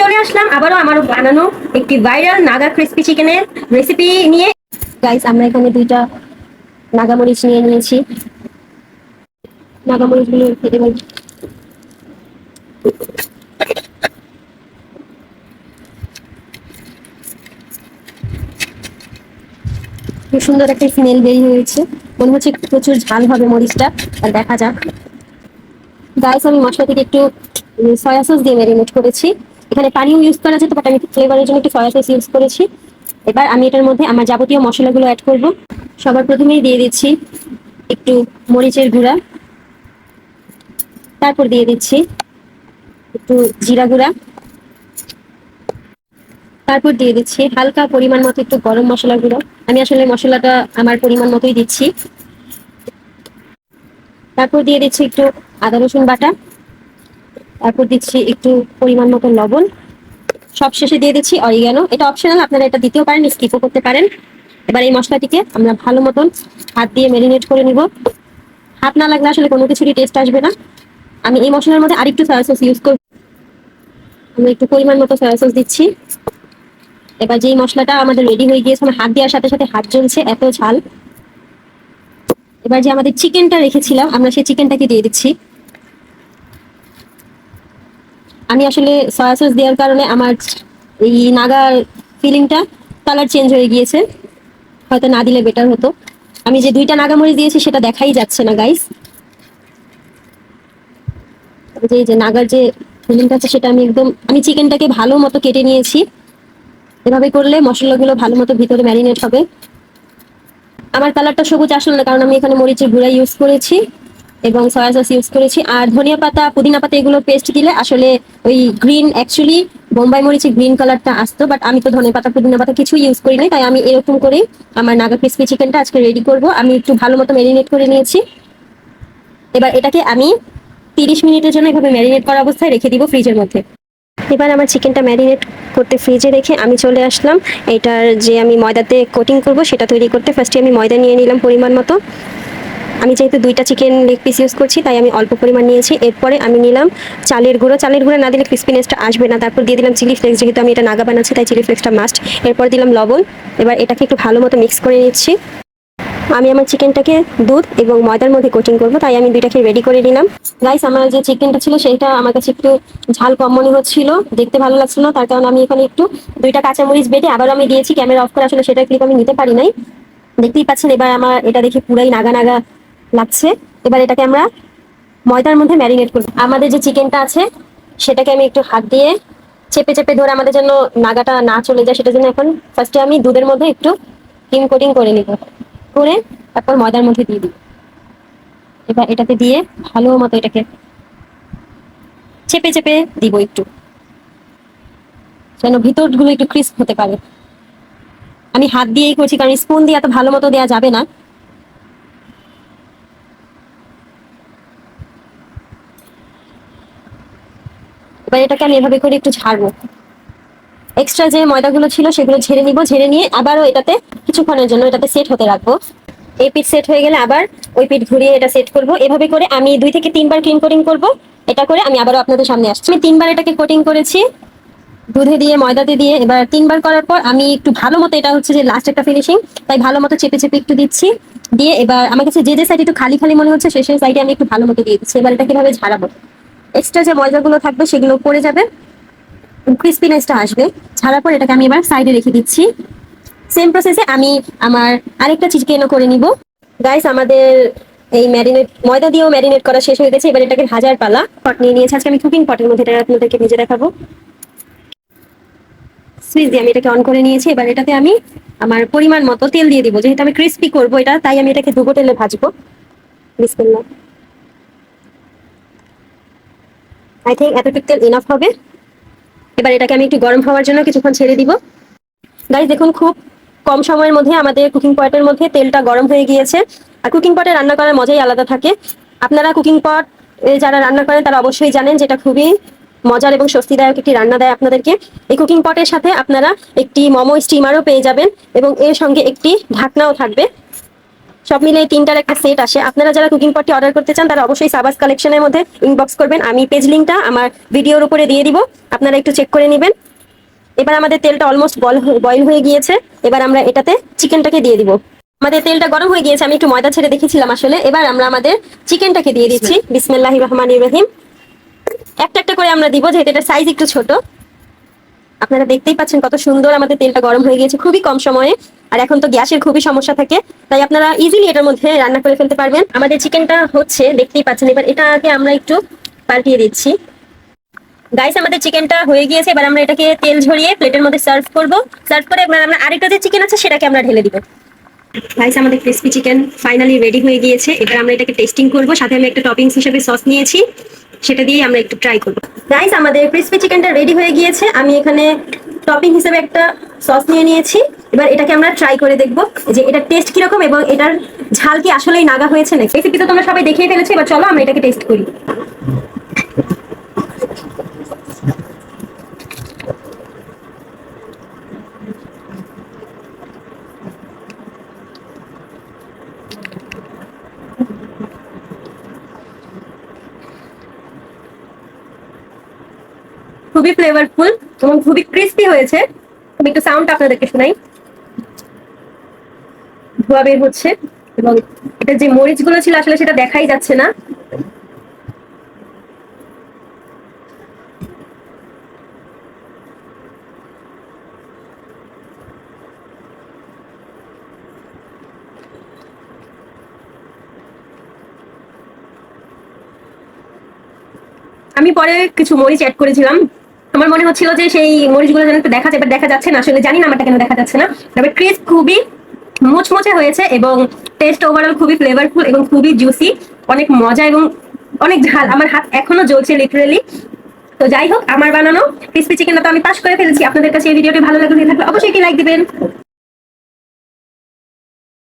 চলে আসলাম, আবারও আমার বানানো একটি ভাইরাল নাগা ক্রিস্পি চিকেনের রেসিপি নিয়ে। গাইস আমরা এখানে দুইটা নাগামরিচ নিয়ে নিয়েছি। নাগামরিচগুলো খেতে পারি খুব সুন্দর একটা স্মেল বেরিয়ে হয়েছে। মনে হচ্ছে প্রচুর ঝাল হবে মরিচটা, আর দেখা যাক। গাইস আমি মশলা থেকে একটু সয়া সস দিয়ে ম্যারিনেট করেছি। এখানে পানিও ইউজ করা যেত বাট আমি একটু ফ্লেভারের জন্য একটু সয়া সস ইউজ করেছি। এবার আমি এটার মধ্যে আমার যাবতীয় মশলাগুলো অ্যাড করব। সবার প্রথমেই দিয়ে দিচ্ছি একটু মরিচের গুঁড়া। তারপর দিয়ে দিচ্ছি একটু জিরা গুঁড়া। তারপর দিয়ে দিচ্ছি হালকা পরিমাণ মতো একটু গরম মশলা গুঁড়ো। আমি আসলে মশলাটা আমার পরিমাণ মতোই দিচ্ছি। তারপর দিয়ে দিচ্ছি একটু আদা রসুন বাটা। তারপর দিচ্ছি একটু পরিমাণ মতো লবণ। সব শেষে দিয়ে দিচ্ছি অরিগানো এটা অপশনাল আপনারা এটা দিতেও পারেন স্কিপও করতে পারেন। এবার এই মশলাটিকে আমরা ভালো মতন হাত দিয়ে ম্যারিনেট করে নিব। হাত না লাগলে আসলে কোনো কিছুরই টেস্ট আসবে না। আমি এই মশলার মধ্যে আরেকটু সয়া সস ইউজ করব আমি একটু পরিমাণ মতো সয়া সস দিচ্ছি। এবার যেই মশলাটা আমাদের রেডি হয়ে গিয়েছে, আমার হাত দেওয়ার সাথে সাথে হাত জ্বলছে, এত ঝাল। এবার যে আমাদের চিকেনটা রেখেছিলাম, আমরা সেই চিকেনটাকে দিয়ে দিচ্ছি। আমি আসলে সয়া সস দেওয়ার কারণে আমার এই নাগার ফিলিংটা কালার চেঞ্জ হয়ে গিয়েছে। হয়তো না দিলে বেটার হতো। আমি যে দুইটা নাগামরিচ দিয়েছি, সেটা দেখাই যাচ্ছে না গাইস যে যে নাগার যে ফিলিংটা আছে, সেটা আমি একদম, আমি চিকেনটাকে ভালো মতো কেটে নিয়েছি। এভাবে করলে মশলাগুলো ভালো মতো ভিতরে ম্যারিনেট হবে। আমার কালারটা সবুজ আসলো না, কারণ আমি এখানে মরিচের গুঁড়া ইউজ করেছি। এবং সয়া সস ইউজ করেছি। আর ধনিয়া পাতা, পুদিনা পাতা এগুলো পেস্ট দিলে আসলে ওই গ্রিন অ্যাকচুয়ালি বোম্বাই মরিচের গ্রিন কালারটা আসতো বাট আমি তো ধনিয়া পাতা, পুদিনা পাতা কিছু ইউজ করি নাই, তাই আমি এরকম করেই আমার নাগা ক্রিসপি চিকেনটা আজকে রেডি করব। আমি একটু ভালো মতো ম্যারিনেট করে নিয়েছি। এবার এটাকে আমি তিরিশ মিনিটের জন্য এভাবে ম্যারিনেট করা অবস্থায় রেখে দিব ফ্রিজের মধ্যে। এবার আমার চিকেনটা ম্যারিনেট করতে ফ্রিজে রেখে আমি চলে আসলাম। এটার যে আমি ময়দাতে কোটিং করব, সেটা তৈরি করতে ফার্স্টে আমি ময়দা নিয়ে নিলাম পরিমাণ মতো। আমি যেহেতু দুইটা চিকেন লেগ পিস ইউজ করছি, তাই আমি অল্প পরিমাণ নিয়েছি। এরপরে আমি নিলাম চালের গুঁড়ো। চালের গুঁড়ো না দিলে ক্রিস্পিনেসটা আসবে না। তারপর দিয়ে দিলাম চিলি ফ্লেক্স যেহেতু আমি এটা নাগা বানাচ্ছি, তাই চিলি ফ্লেক্সটা মাস্ট এরপর দিলাম লবণ। এবার এটাকে একটু ভালো মতো মিক্স করে নিচ্ছি। আমি আমার চিকেনটাকে দুধ এবং ময়দার মধ্যে কোটিং করব, তাই আমি দুইটাকে রেডি করে নিলাম। গাইস আমার যে চিকেনটা ছিল, সেটা আমার কাছে একটু ঝাল কম মনে হচ্ছিল। দেখতে ভালো লাগছিল তার কারণে আমি এখানে একটু দুইটা কাঁচামরিচ বেটে আবার আমি দিয়েছি। ক্যামেরা অফ করে আসলে সেটা ক্লিপ আমি নিতে পারি নাই। দেখতেই পাচ্ছেন, এবার আমার এটা দেখে পুরাই নাগা নাগা লাগছে। এবার এটাকে আমরা ময়দার মধ্যে ম্যারিনেট করব। আমাদের যে চিকেনটা আছে, সেটাকে আমি একটু হাত দিয়ে চেপে চেপে ধরে আমাদের জন্য নাগাটা না চলে যায়, সেটার জন্য এখন ফার্স্টে আমি দুধের মধ্যে একটু ক্রিম কোটিং করে নিব। করে তারপর ময়দার মধ্যে দিয়ে দিই এবার এটাতে দিয়ে ভালো মতো এটাকে চেপে চেপে দিব একটু। যেন ভিতরগুলো একটু ক্রিস্প হতে পারে। আমি হাত দিয়েই করছি, কারণ স্পুন দিয়ে এত ভালো মতো দেওয়া যাবে না। এবার এটাকে আমি এভাবে করে একটু ঝাড়বো। এক্সট্রা যে ময়দাগুলো ছিল সেগুলো ঝেড়ে নিব, ঝেড়ে নিয়ে আবারও এটাতে কিছুক্ষণের জন্য এটাতে সেট হতে রাখব। এই পিঠ সেট হয়ে গেলে আবার ওই পিঠ ঘুরিয়ে এটা সেট করব। এভাবে করে আমি দুই থেকে তিনবার ক্রিম কোটিং করব। এটা করে আমি আবারও আপনাদের সামনে আসছি। আমি তিনবার এটাকে কোটিং করেছি। দুধে দিয়ে, ময়দাতে দিয়ে এবার তিনবার করার পর আমি একটু ভালো মতো এটা হচ্ছে যে লাস্ট একটা ফিনিশিং তাই ভালো মতো চেপে চেপে একটু দিচ্ছি। দিয়ে এবার আমার কাছে যে যে সাইড একটু খালি খালি মনে হচ্ছে সেই সেই সাইডে আমি একটু ভালো মতো দিয়ে দিচ্ছি। এবার এটা কীভাবে ঝাড়াবো। এক্সট্রা যে ময়দাগুলো থাকবে সেগুলো পড়ে যাবে। ক্রিস্পিনেসটা আসবে। ছাড়ার পর এটাকে আমি এবার সাইডে রেখে দিচ্ছি। সেম প্রসেসে আমি আমার আরেকটা চিকেনও করে নিব। গাইস আমাদের এই ম্যারিনেট ময়দা দিয়েও ম্যারিনেট করা শেষ হয়ে গেছে। এবার এটাকে ভাজার পালা। পট নিয়ে নিয়েছি। আজকে আমি কুকিং পটের মধ্যে এটা আপনাদেরকে ভেজে দেখাবো। সুইচ দিয়ে আমি এটাকে অন করে নিয়েছি। এবার এটাতে আমি আমার পরিমাণ মতো তেল দিয়ে দিব। যেহেতু আমি ক্রিস্পি করব এটা, তাই আমি এটাকে দুগো তেলে ভাজবো। বিসমিল্লাহ। আই থিঙ্ক এতটুকু তেল ইনাফ হবে। এবার এটাকে আমি একটু গরম হওয়ার জন্য কিছুক্ষণ ছেড়ে দিব। গাইজ দেখুন, খুব কম সময়ের মধ্যে আমাদের কুকিং পটের মধ্যে তেলটা গরম হয়ে গিয়েছে। আর কুকিং পটে রান্না করার মজাই আলাদা থাকে। আপনারা কুকিং পট যারা রান্না করেন, তারা অবশ্যই জানেন যেটা খুবই মজার এবং স্বস্তিদায়ক একটি রান্না দেয় আপনাদেরকে। এই কুকিং পটের সাথে আপনারা একটি মোমো স্টিমারও পেয়ে যাবেন এবং এর সঙ্গে একটি ঢাকনাও থাকবে। সব মিলে তিনটার একটা সেট আসে। আপনারা যারা কুকিং পটটি অর্ডার করতে চান তারা অবশ্যই সাবাস কালেকশনের মধ্যে ইনবক্স করবেন। আমি পেজ লিঙ্কটা আমার ভিডিওর উপরে দিয়ে দিব। আপনারা একটু চেক করে নেবেন। এবার আমাদের তেলটা অলমোস্ট বল বয়েল হয়ে গিয়েছে। এবার আমরা এটাতে চিকেনটাকে দিয়ে দিব। আমাদের তেলটা গরম হয়ে গিয়েছে। আমি একটু ময়দা ছেড়ে দেখেছিলাম আসলে। এবার আমরা আমাদের চিকেনটাকে দিয়ে দিচ্ছি। বিসমিল্লাহ রহমান রহিম। একটা একটা করে আমরা দিব যেহেতু এটা সাইজ একটু ছোট। আপনারা দেখতেই পাচ্ছেন কত সুন্দর আমাদের তেলটা গরম হয়ে গিয়েছে। খুবই কম সময়ে। আর এখন তো গ্যাসের খুবই সমস্যা থাকে, তাই আপনারা ইজিলি এটার মধ্যে রান্না করে ফেলতে পারবেন। আমাদের চিকেনটা হচ্ছে, দেখতেই পাচ্ছেন, এবার এটাকে আমরা একটু পাল্টিয়ে দিচ্ছি। গাইস আমাদের চিকেনটা হয়ে গিয়েছে, এবার আমরা এটাকে তেল ঝরিয়ে প্লেটের মধ্যে সার্ভ করব। সার্ভ করে এবার আমরা আরেকটা যে চিকেন আছে, সেটাকে আমরা ঢেলে দিব। গাইস আমাদের ক্রিসপি চিকেন ফাইনালি রেডি হয়ে গিয়েছে। এবার আমরা এটাকে টেস্টিং করব, সাথে আমি একটা টপিংস হিসেবে সস নিয়েছি। সেটা দিয়ে আমরা একটু ট্রাই করব। গাইস আমাদের ক্রিসপি চিকেনটা রেডি হয়ে গিয়েছে। আমি এখানে টপিং হিসেবে একটা সস নিয়ে নিয়েছি। এবার এটাকে আমরা ট্রাই করে দেখব যে এটা টেস্ট কীরকম এবং এটার ঝাল কি আসলেই নাগা হয়েছে নাকি। রেসিপি তো তোমরা সবাই দেখিয়ে ফেলেছো, এবার চলো আমরা এটাকে টেস্ট করি। খুবই ফ্লেভারফুল এবং খুবই ক্রিস্পি হয়েছে। আমি একটু সাউন্ড আপনাদেরকে শোনাই। ধোয়া বের হচ্ছে এবং এটা যে মরিচগুলো ছিল আসলে সেটা দেখাই যাচ্ছে না। আমি পরে কিছু মরিচ অ্যাড করেছিলাম। আমার মনে হচ্ছিল যে সেই মরিচগুলো যেন দেখা যায় দেখা যাচ্ছে না। আসলে জানি না আমারটা কেন দেখা যাচ্ছে না। তবে ক্রিস্প খুবই মুচমুচে হয়েছে এবং টেস্ট ওভারঅল খুবই ফ্লেভারফুল এবং খুবই জুসি অনেক মজা এবং অনেক ঝাল। আমার হাত এখনও জ্বলছে লিটারেলি তো যাই হোক, আমার বানানো ক্রিসপি চিকেনটা তো আমি পাশ করে ফেলেছি। আপনাদের কাছে এই ভিডিওটি ভালো লাগলে থাকলে অবশ্যই একটি লাইক দিবেন।